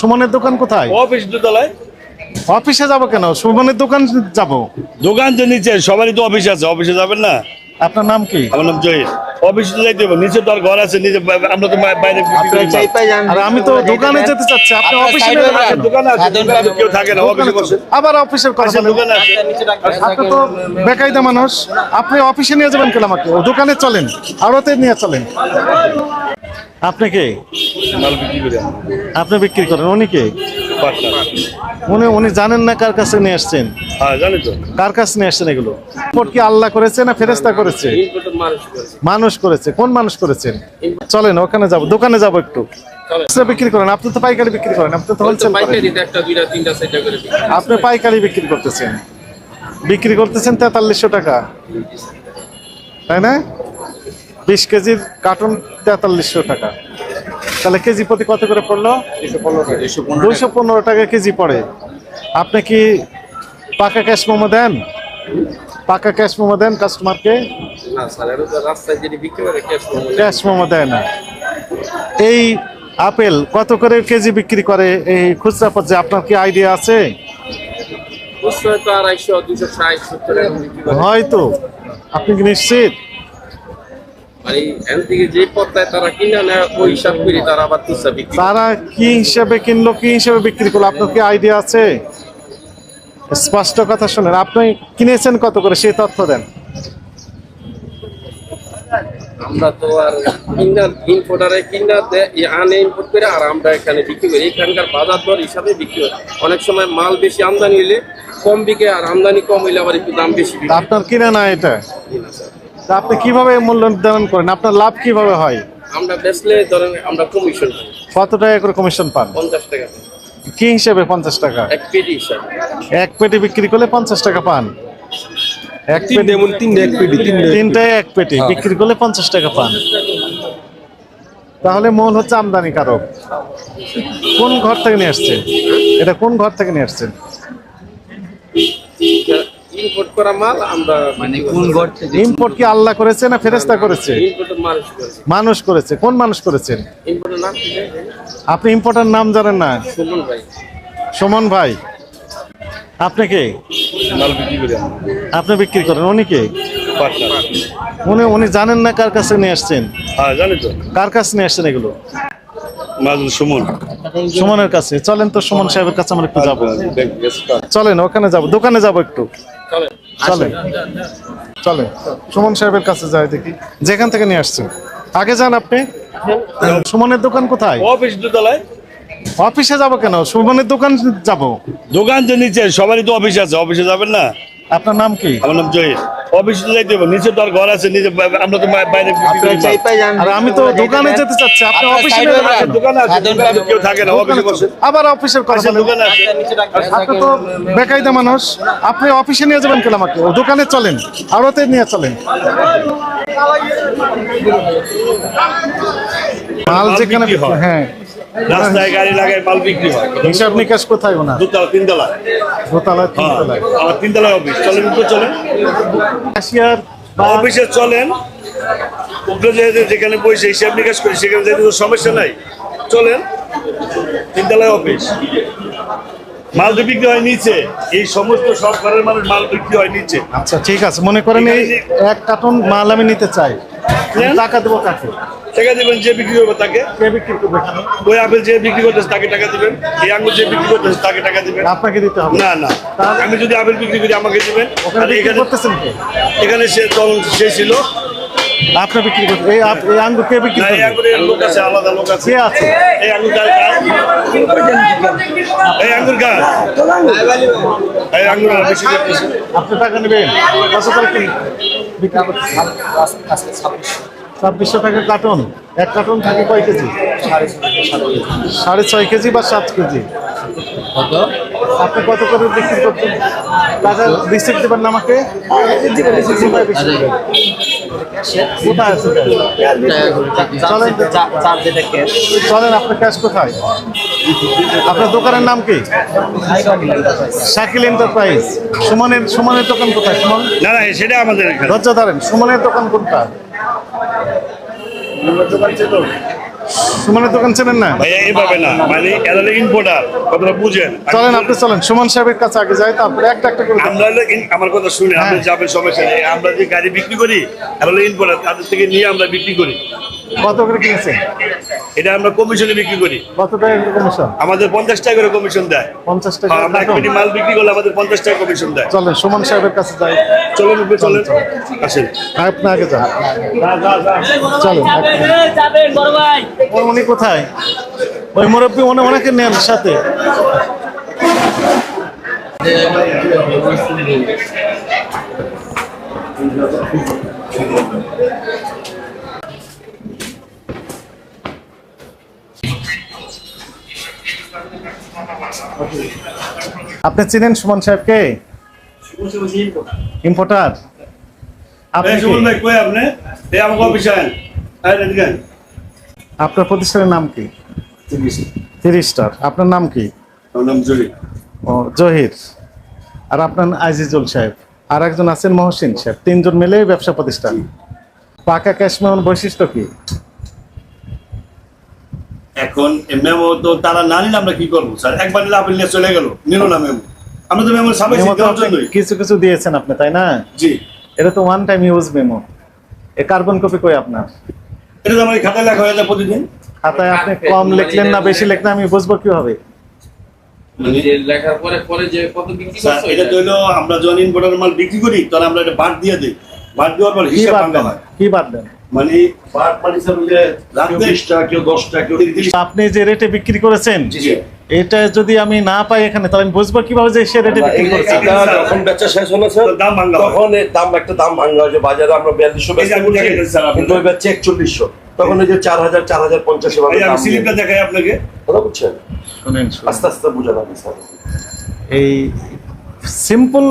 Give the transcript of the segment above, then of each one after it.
সুমনের দোকান কোথায়? অফিস দোতলায়। অফিসে যাব কেন? সুমনের দোকান যাব? দোকান তো নিচে সবারই তো অফিস আছে। অফিসে যাবেন না? আপনার নাম কি? আমার নাম জহির। অফিসে তো যাইতে হবে। নিচে তো আর ঘর আছে নিচে আমরা তো বাইরে। আর আমি তো দোকানে যেতে চাচ্ছি। আপনি অফিসে নিয়ে দোকানে আছে কেউ থাকে না অফিসে বসে। আবার অফিসের কথা আচ্ছা, বলেন। আছে আপনি তো বেকায়দা মানুষ। আপনি অফিসে নিয়ে যাবেন কেন আমাকে? ও দোকানে চলেন। আড়তে নিয়ে চলেন। আপনি কে? মাল বিক্রি করি আপনি বিক্রি করেন উনি কে উনি উনি জানেন না কার কাছে নিয়ে আসছেন? হ্যাঁ কার কাছে নিয়ে আসছেন এগুলো? কি আল্লাহ করেছে না ফেরেস্তা করেছে? মানুষ করেছে। কোন মানুষ করেছেন? চলেন ওখানে যাব দোকানে যাব একটু। বিক্রি করেন আপনি তো পাইকারি বিক্রি করেন আপনি তো হোলসেল। আপনি পাইকারি বিক্রি করতেছেন। বিক্রি করতেছেন তেতাল্লিশশো টাকা। তাই না? বিশ কেজির কার্টুন তেতাল্লিশশো টাকা। তাহলে কেজি প্রতি কত করে পড়ল? দুইশো পনেরো টাকা কেজি পড়ে। আপনি কি পাকা ক্যাশ মোমো দেন? পাকা ক্যাশ মোমো দেন কাস্টমারকে? ক্যাশ মোমো দেয়। না। এই আপেল কত করে কেজি বিক্রি করে? এই খুচরা পর্যায়ে আপনার কি আইডিয়া আছে? হয়তো। আপনি কি নিশ্চিত? মানে এখান থেকে যে পথটায় তারা কিনে নেয় ওই হিসাব করে তারা আবার খুচরা বিক্রি তারা কি হিসেবে কিনলো কি হিসেবে বিক্রি করল? আপনার কি আইডিয়া আছে? স্পষ্ট কথা শুনেন আপনি কিনেছেন কত করে? সেই তথ্য দেন। আমরা তো আর কিনা ইম্পোর্টারে কিনা আনে ইম্পোর্ট করে আর আমরা এখানে বিক্রি করি। এখানকার বাজার দর হিসাবে বিক্রি হয়। অনেক সময় মাল বেশি আমদানি হইলে কম বিকে আর আমদানি কম হইলে আবার একটু দাম বেশি আপনার কিনে না এটা? স্যার। তা আপনি কীভাবে মূল্য নির্ধারণ করেন? আপনার লাভ কীভাবে হয়? আমরা বেচলে ধরেন আমরা কমিশন পাই কত টাকা করে কমিশন পান? পঞ্চাশ টাকা। কি হিসেবে পঞ্চাশ টাকা? এক পেটি হিসাবে। এক পেটি বিক্রি করলে পঞ্চাশ টাকা পান। এক পেটি তিনটে এমন তিনটে এক পেটি তিনটে তিনটায় এক পেটি বিক্রি করলে পঞ্চাশ টাকা পান। তাহলে মূল হচ্ছে আমদানিকারক। কোন ঘর থেকে নিয়ে আসছেন? এটা কোন ঘর থেকে নিয়ে আসছেন? ইম্পোর্ট করা মাল আমরা মানে কোন ইম্পোর্ট কি আল্লাহ করেছে না ফেরেস্তা করেছে? মানুষ করেছে। মানুষ করেছে। কোন মানুষ করেছেন? ইম্পোর্টের নাম আপনি ইম্পোর্টার নাম জানেন না? সুমন ভাই। সুমন ভাই। আপনি কে? মাল বিক্রি করি আপনি বিক্রি করেন। উনি কে? পার্টনার। উনি উনি জানেন না কার কাছে নিয়ে আসছেন? হ্যাঁ জানি তো। কার কাছে নিয়ে আসছেন এগুলো? সুমন। সুমনের কাছে। চলেন তো সুমন সাহেবের কাছে আমরা একটু যাব। চলেন। ওখানে যাব। দোকানে যাব একটু। চলেন। চলেন। সুমন সাহেবের কাছে যাই দেখি। যেখান থেকে নিয়ে আসছেন? আগে যান আপনি। সুমনের দোকান কোথায়? অফিস দোতলায়। অফিসে যাব কেন? সুমনের দোকান যাব। দোকান তো নিচে সবারই তো অফিস আছে। অফিসে যাবেন না? আপনার নাম কি? আমার নাম জহির। অফিসে যাইতে হবে নিচে তো আর ঘর আছে নিচে বা- আমরা তো বাইরে। আর আমি তো দোকানে যেতে চাচ্ছি আপনি অফিসে নিয়ে যাবেন কেন? দোকানে আছে। কেউ থাকে না অফিসে বসে। আবার অফিসের কথা আচ্ছা, দোকানে আছে আপনি তো বেকায়দা মানুষ। আপনি অফিসে নিয়ে যাবেন কেন আমাকে? দোকানে চলেন আড়তে নিয়ে চলেন। মাল মাল যেখানে হয়। হ্যাঁ রাস্তায় গাড়ি লাগায় মাল বিক্রি হয়। হিসাব নিকাশ কোথায় ওনার? দুতলা তিনতলা দোতলায় হ্যাঁ তিনতলায়। আমার তিনতলায় অফিস। চলেন তো চলেন। ক্যাশিয়ার অফিসে চলেন। উপরে যেখানে বসে হিসাব নিকাশ করি সেখানে যেতে তো সমস্যা নাই চলেন। তিনতলায় অফিস। মাল তো বিক্রি হয় নিচে। এই সমস্ত সব ঘরের মানুষ মাল বিক্রি হয় নিচে। আচ্ছা ঠিক আছে। মনে করেন এই এক কার্টন মাল আমি নিতে চাই। টাকা দেবো কাকে টাকা দেবেন যে বিক্রি করবে তাকে? কে বিক্রি করবে? ওই আপেল যে বিক্রি করতেছে তাকে টাকা দিবেন এই আঙ্গুর যে বিক্রি করতেছে তাকে টাকা দিবেন। আপনাকে দিতে হবে। না না। আমি যদি আপেল বিক্রি করি আমাকে দিবেন। এখানে করতেছেন এখানে সে তখন সে ছিল। আপনি বিক্রি করতে এই আঙ্গুর কে বিক্রি করবে? আঙ্গুরের লোক আছে আলাদা লোক আছে। কে আছে? এই আঙ্গুর কার? এই আঙ্গুর কার এই আঙ্গুর বেশি আপনি টাকা নেবেন। কত করে কি বিক্রি করতেছেন ছাব্বিশশো টাকা কার্টন। এক কার্টন থাকে কয় কেজি? সাড়ে ছয় কেজি বা সাত কেজি? আপনি কত করে বিক্রি করতেন টাকা রিসিপ্ট দেবেন না আমাকে? কোথায় আছে চলেন। আপনার ক্যাশ কোথায়? আপনার দোকানের নাম কি? শাকিল এন্টারপ্রাইজ সুমনের সুমনের দোকান কোথায় সুমন? না না সেটা আমাদের ধৈর্য ধরেন সুমনের দোকান কোনটা? সুমনের দোকান চেনেন না? এইভাবে না। মানে এরা ইম্পোর্টার কথাটা বুঝেন। চলেন আপনি চলেন। সুমন সাহেবের কাছে আগে যাই তারপরে একটা একটা করে আমরা আমার কথা শুনে আপনি হ্যাঁ। যাবেন সমস্যা নেই। আমরা যে গাড়ি বিক্রি করি এরা ইম্পোর্টার তাদের থেকে নিয়ে আমরা বিক্রি করি। কত করে কিনেছেন? এটা আমরা কমিশনে বিক্রি করি। কত টাকা কমিশন? আমাদের পঞ্চাশ টাকা করে কমিশন দেয়। পঞ্চাশ টাকা হ্যাঁ, আমরা এক কোটি মাল বিক্রি করলে আমাদের পঞ্চাশ টাকা কমিশন দেয়। চলেন সুমন সাহেবের কাছে যাই। চলেন উপরে চলেন। আসেন। আপনি আগে যান। চলেন যাবেন বড় ভাই ওই উনি কোথায়? ওই মুরব্বী উনি ওনাকে নেন সাথে। আপনি চিনেন সুমন সাহেবকে? ইম্পোর্টার আপনি। আপনার প্রতিষ্ঠানের নাম কি? তিরিশ। স্টার। আপনার নাম কি? ও জহির। আর আপনার আজিজুল সাহেব। আর একজন আছেন মহসিন সাহেব। তিনজন মিলে ব্যবসা প্রতিষ্ঠান। পাকা ক্যাশ বৈশিষ্ট্য কি? এখন মেমো তো তারা না নিলে আমরা কি করব স্যার? একবার নিলে আপনি চলে গেল। নিল না মেমো। আমরা তো মেমো সাবাই মেমো তো দেওয়ার আপনি জন্যই। কিছু কিছু দিয়েছেন আপনি তাই না? জি। এটা তো ওয়ান টাইম ইউজ মেমো। এ কার্বন কপি কই আপনার? এটা তো আমার খাতায় লেখা হয়ে যায় প্রতিদিন। খাতায় আপনি কম লিখলেন না বেশি লিখলেন আমি বুঝব কীভাবে? যে লেখার পরে পরে যে কত বিক্রি করছ এটা? তো হলো আমরা যখন ইম্পোর্টার মাল বিক্রি করি তখন আমরা এটা বাদ দিয়ে দিই। বাদ দেওয়ার পর কি হিসাব বাদ ভাঙা হয়। কি বাদ দেন? মানে কেউ দশটা কেউ আপনি যে রেটে বিক্রি করেছেন। এটা যদি আমি না পাই এখানে তাহলে আমি বুঝব কীভাবে যে সে রেটে বিক্রি করেছেন যখন বেচা শেষ হলো স্যার দাম ভাঙা তখন দাম একটা দাম ভাঙা হয় যে বাজারে আমরা বিয়াল্লিশশো। কিন্তু ওই বেচছে একচল্লিশশো। তখন ওই যে চার হাজার চার হাজার পঞ্চাশ আমি স্লিপটা দেখাই আপনাকে। কথা বুঝছেন। আস্তে আস্তে বুঝে স্যার। এই সিম্পল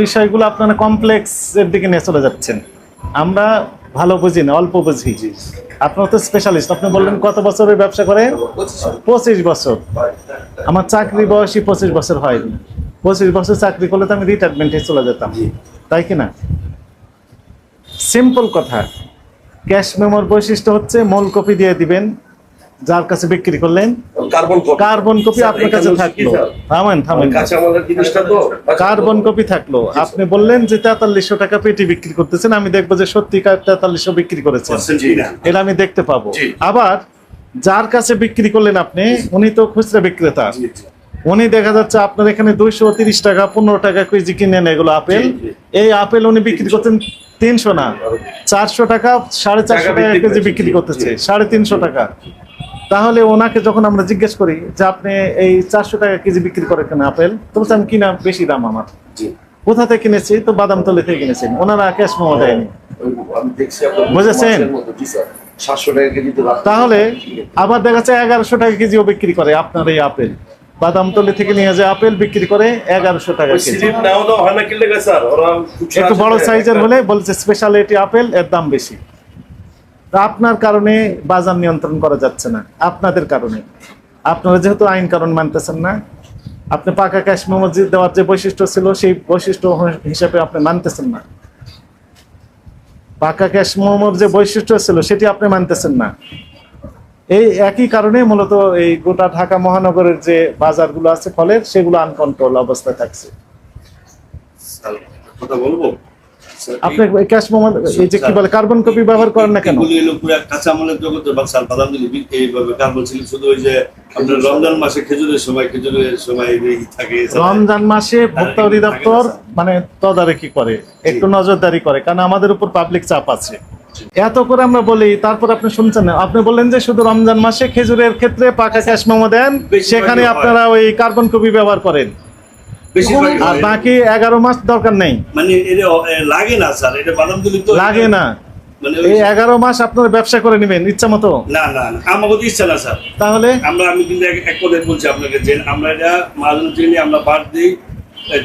বিষয়গুলো আপনারা কমপ্লেক্স এর দিকে নিয়ে চলে যাচ্ছেন। আমরা ভালো বুঝি না অল্প বুঝি। আপনার তো স্পেশালিস্ট আপনি বললেন কত বছরের ব্যবসা করে? পঁচিশ বছর। আমার চাকরি বয়সী পঁচিশ বছর হয়নি পঁচিশ বছর চাকরি করলে তো আমি রিটায়ারমেন্টে চলে যেতাম। তাই কি না? সিম্পল কথা। ক্যাশ মেমোর বৈশিষ্ট্য হচ্ছে মূল কপি দিয়ে দিবেন যার কাছে বিক্রি করলেন carbon copy carbon copy sir, আপনার কাছে থাকল। থামেন থামেন। কাঁচামালের জিনিসটা তো কার্বন কপি থাকল। আপনি বললেন যে তেতাল্লিশশো টাকা পেটি বিক্রি করতেছেন আমি দেখব যে সত্যিকার তেতাল্লিশশো বিক্রি করেছেন। এটা আমি দেখতে পাবো। আবার যার কাছে বিক্রি করলেন আপনি উনি তো খুচরা বিক্রেতা। উনি দেখা যাচ্ছে আপনার এখানে দুইশো তিরিশ টাকা পনেরো টাকা কেজি কিনেন এগুলো আপেল। এই আপেল উনি বিক্রি করতেন তিনশো না চারশো টাকা সাড়ে চারশো টাকা টাকা কেজি বিক্রি করতেছে সাড়ে তিনশো টাকা। তাহলে ওনাকে যখন আমরা জিজ্ঞেস করি যে আপনি এই চারশো টাকা কেজি বিক্রি করে কেন আপেল? তো বলছে আমি কিনা বেশি দাম আমার? কোথা থেকে কিনেছি? তো বাদাম তলে থেকে কিনেছেন ওনারা ক্যাশ মোমো দেয়নি। বুঝেছেন? তাহলে আবার দেখা যাচ্ছে এগারোশো টাকা কেজিও বিক্রি করে আপনার এই আপেল। বাদামতলি থেকে নিয়ে যে আপেল বিক্রি করে এগারোশো টাকা কেজি। একটু বড় সাইজের হলে বলছে স্পেশালিটি আপেল এর দাম বেশি। আপনার কারণে বাজার নিয়ন্ত্রণ করা যাচ্ছে না, আপনাদের কারণে। আপনারা যেহেতু আইন কারণ মানতেছেন না, আপনি পাকা ক্যাশ যে দেওয়ার যে বৈশিষ্ট্য ছিল, সেই বৈশিষ্ট্য হিসাবে আপনি মানতেছেন না। পাকা ক্যাশ যে বৈশিষ্ট্য ছিল, সেটি আপনি মানতেছেন না। এই একই কারণে মূলত এই গোটা ঢাকা মহানগরের যে বাজারগুলো আছে, ফলের, সেগুলো আনকন্ট্রোল অবস্থায় থাকছে। কথা বলব? আপনি এই ক্যাশ মোমো এই যে কি বলে কার্বন কপি ব্যবহার করেন না কেন? এগুলি পুরা জগতে বাদাম দিলে এইভাবে কার্বন ছিল শুধু ওই যে আপনার রমজান মাসে খেজুরের সময় খেজুরের সময় এই থাকে রমজান মাসে ভোক্তা অধিদপ্তর মানে তদারকি করে একটু নজরদারি করে কারণ আমাদের উপর পাবলিক চাপ আছে। এত করে আমরা বলি তারপর আপনি শুনছেন না। আপনি বললেন যে শুধু রমজান মাসে খেজুরের ক্ষেত্রে পাকা ক্যাশ মোমো দেন সেখানে আপনারা ওই কার্বন কপি ব্যবহার করেন। আর। বাকি এগারো মাস দরকার নেই। মানে লাগে না স্যার এটা বাদাম দিলে তো লাগে না। মানে এই এগারো মাস আপনারা ব্যবসা করে নেবেন ইচ্ছা মতো। না না না আমাকে তো ইচ্ছা না স্যার। তাহলে? আমরা আমি কিন্তু এক এক বলছি আপনাকে যে আমরা এটা মাঝে চিনি আমরা বাদ দিই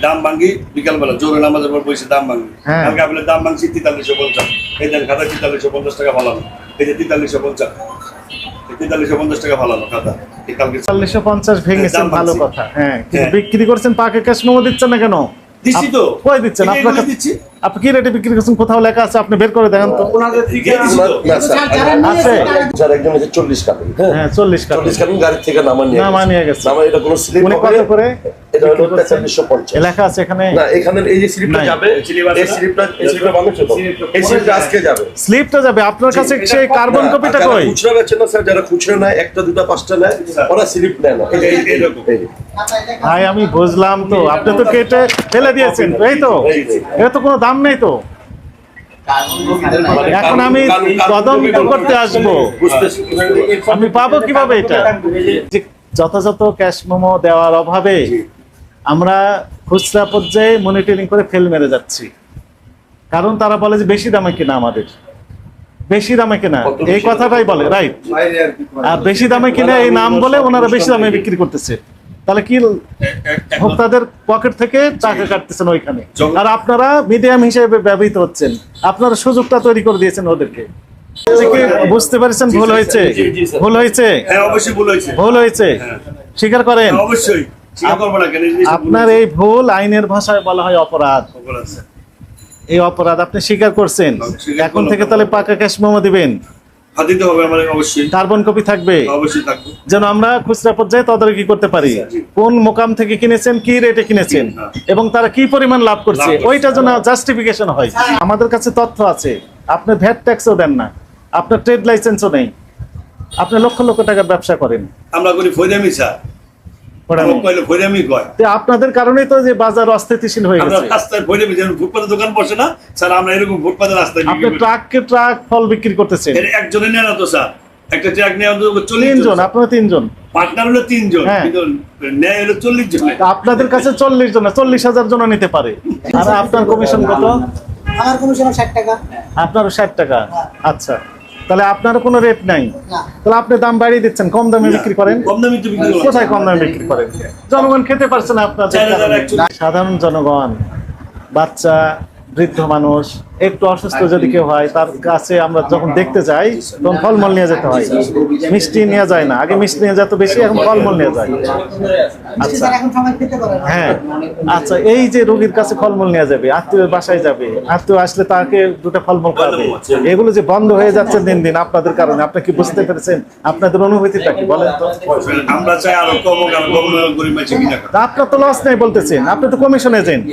দাম ভাঙি বিকালবেলা জোরে নামাজের পর বসে দাম হ্যাঁ। কালকে আপনার দাম ভাঙছি তেতাল্লিশশো পঞ্চাশ। এই দেন খাতা তেতাল্লিশশো পঞ্চাশ টাকা ভালানো এই যে তেতাল্লিশশো পঞ্চাশ। তেতাল্লিশশো পঞ্চাশ টাকা ভালানো খাতা। চল্লিশশো পঞ্চাশ ভেঙেছেন ভালো কথা। হ্যাঁ হ্যাঁ। বিক্রি করছেন পাকা ক্যাশ মোমো দিচ্ছেন না কেন? দিচ্ছি তো। কই দিচ্ছেন? এটা আপনার এগুলো কাছে- দিচ্ছি। আপনি কি রেটে বিক্রি করছেন? কোথাও লেখা আছে আপনি বের করে দেখেন তো। আছে স্যার একজন কার্টুন হ্যাঁ? হ্যাঁ চল্লিশ কার্টন চল্লিশ গাড়ি থেকে নামা নিয়ে নামা নিয়ে গেছে। নামা এটা কোনো স্লিপ উনি কত করে? এটা হলো তেতাল্লিশশো পঞ্চাশ। লেখা আছে এখানে? না এখানে এই যে স্লিপটা যাবে এই স্লিপটা এই স্লিপটা বানাচ্ছে তো এই স্লিপটা আজকে যাবে। স্লিপটা যাবে। আপনার কাছে সেই কার্বন কপিটা কই? খুচরা বেচে না স্যার যারা খুচরা নেয় একটা দুটা পাঁচটা নেয় ওরা স্লিপ নেয় না। এই যে এই- এইরকম। এই। যে। ভাই আমি বুঝলাম তো। আপনি তো কেটে ফেলে দিয়েছেন। এই তো। এর তো কোনো দাম নেই তো। এখন আমি তদন্ত করতে আসব। আমি পাবো কীভাবে এটা? যথাযথ ক্যাশ মেমো দেওয়ার অভাবে আমরা খুচরা পর্যায়ে মনিটরিং করে ফেল মেরে যাচ্ছি। কারণ তারা বলে যে বেশি দামে কিনা আমাদের। বেশি দামে কিনা। এই? কথাটাই বলে রাইট আর বেশি দামে কিনা এই নাম বলে ওনারা বেশি দামে বিক্রি করতেছে। তাহলে কি ভোক্তাদের পকেট থেকে টাকা কাটতেছেন ওইখানে? আর আপনারা মিডিয়াম হিসেবে ব্যবহৃত হচ্ছেন। আপনারা সুযোগটা তৈরি করে দিয়েছেন ওদেরকে। বুঝতে পারছেন? ভুল হয়েছে? জি, জি, স্যার। ভুল হয়েছে? হ্যাঁ ভুল হয়েছে। ভুল হয়েছে? হ্যাঁ। স্বীকার করেন? হ্যাঁ, অবশ্যই। আপনার এই ভুল আইনের ভাষায় বলা হয় অপরাধ। এই অপরাধ আপনি স্বীকার করছেন। এখন থেকে তাহলে পাকা ক্যাশ মেমো দিবেন। দিতে হবে আমার অবশ্যই। কার্বন কপি থাকবে। অবশ্যই থাকব। যেন আমরা খুচরা পর্যায়ে তদারকি করতে পারি। কোন মোকাম থেকে কিনেছেন কি রেটে কিনেছেন? হ্যাঁ। এবং তারা কি পরিমাণ লাভ করছে? ওইটা যেন জাস্টিফিকেশন হয়। আমাদের কাছে তথ্য আছে। আপনি ভ্যাট ট্যাক্সও দেন না। আপনার ট্রেড লাইসেন্সও নেই। আপনি লক্ষ লক্ষ টাকার ব্যবসা করেন। আমরা করি ফৈরামি স্যার। আপনাদের কারণেই তো যে বাজার অস্থিতিশীল হয়ে গেছে। রাস্তায় ফৈরামি যেমন ফুটপাতের দোকান বসে না স্যার আমরা এরকম ফুটপাতের রাস্তায় আপনি। ট্রাককে ট্রাক ফল বিক্রি করতেছেন। এর একজনে নেয় না তো স্যার। একটা ট্রাক চল্লিশ জন আপনারা তিনজন। পার্টনার হলো তিনজন হ্যাঁ। কিন্তু নেয় হলো চল্লিশ জন। আপনাদের কাছে চল্লিশ জন চল্লিশ হাজার জন নিতে পারে। আর আপনার কমিশন কত? আমার কমিশন ষাট টাকা। আপনারও ষাট টাকা? আচ্ছা। তাহলে আপনার কোনো রেট নাই। তাহলে আপনি দাম বাড়িয়ে দিচ্ছেন কম দামে বিক্রি করেন। কম দামে তো বিক্রি করা কোথায় কম দামে বিক্রি করেন? জনগণ খেতে পারছে না। একচল্লিশ। সাধারণ জনগণ বাচ্চা বৃদ্ধ মানুষ একটু অসুস্থ যদি কেউ হয় তার কাছে আমরা যখন দেখতে যাই তখন ফলমূল নিয়ে যেতে হয়। মিষ্টি নিয়ে যায় না। আগে মিষ্টি নিয়ে যেত বেশি এখন ফলমূল নিয়ে যায়। আচ্ছা। না হ্যাঁ। আচ্ছা এই যে রোগীর কাছে ফলমূল নিয়ে যাবে আত্মীয় বাসায় যাবে আত্মীয় আসলে তাকে দুটো ফলমূল খাবে এগুলো যে বন্ধ হয়ে যাচ্ছে দিন দিন আপনাদের কারণে আপনি কি বুঝতে পেরেছেন? আপনাদের অনুভূতিটা কি বলেন তো? আমরা চাই আরও কম আপনার তো লস নেই বলতেছেন। আপনি তো কমিশন এজেন্ট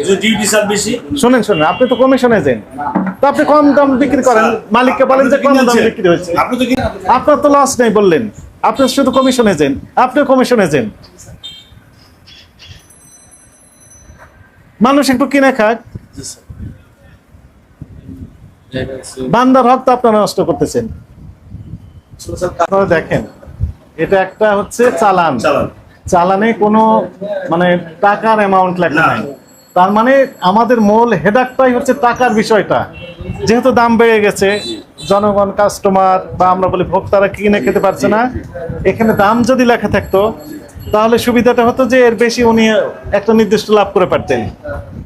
শোনেন শোনেন আপনি তো কমিশন এজেন্ট তো আপনি কম দাম বিক্রি করেন। মালিককে বলেন যে কম দাম বিক্রি হয়েছে। আপনার তো লস নেই বললেন। আপনি শুধু কমিশন এজেন্ট আপনি কমিশন এজেন্ট মানুষ একটু কিনে খাক। বান্দার হক তো আপনারা নষ্ট করতেছেন। দেখেন এটা একটা হচ্ছে চালান। চালান। কোনো মানে টাকার অ্যামাউন্ট লেখা না। নাই। তার মানে আমাদের মূল হেডাকটাই হচ্ছে টাকার বিষয়টা। যেহেতু দাম বেড়ে গেছে জনগণ কাস্টমার বা আমরা বলি ভোক্তারা কিনে খেতে পারছে না এখানে দাম যদি লেখা থাকতো তাহলে সুবিধাটা হতো যে এর বেশি উনি একটা নির্দিষ্ট লাভ করে পারতেন।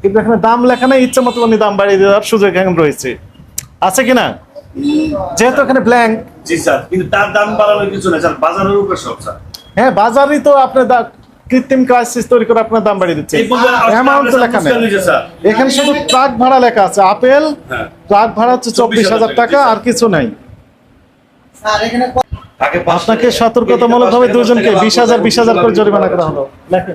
কিন্তু এখানে দাম লেখা নেই ইচ্ছা মতো উনি দাম বাড়িয়ে দেওয়ার সুযোগ এখন রয়েছে। আছে কিনা যেহেতু এখানে ব্ল্যাঙ্ক জি স্যার কিন্তু তার দাম বাড়ানোর কিছু না স্যার বাজারের উপর সব স্যার। হ্যাঁ বাজারই তো আপনার কৃত্রিম ক্রাইসিস তৈরি করে আপনার দাম বাড়িয়ে দিচ্ছে। অ্যামাউন্ট লেখা নেই। এখানে শুধু ট্রাক ভাড়া লেখা আছে। আপেল হ্যাঁ। ট্রাক ভাড়া হচ্ছে চব্বিশ হাজার টাকা। আর কিছু নাই। স্যার এখানে আগে আপনাকে সতর্কতামূলক ভাবে দুজনকে বিশ হাজার বিশ হাজার করে জরিমানা করা হলো। লেখেন।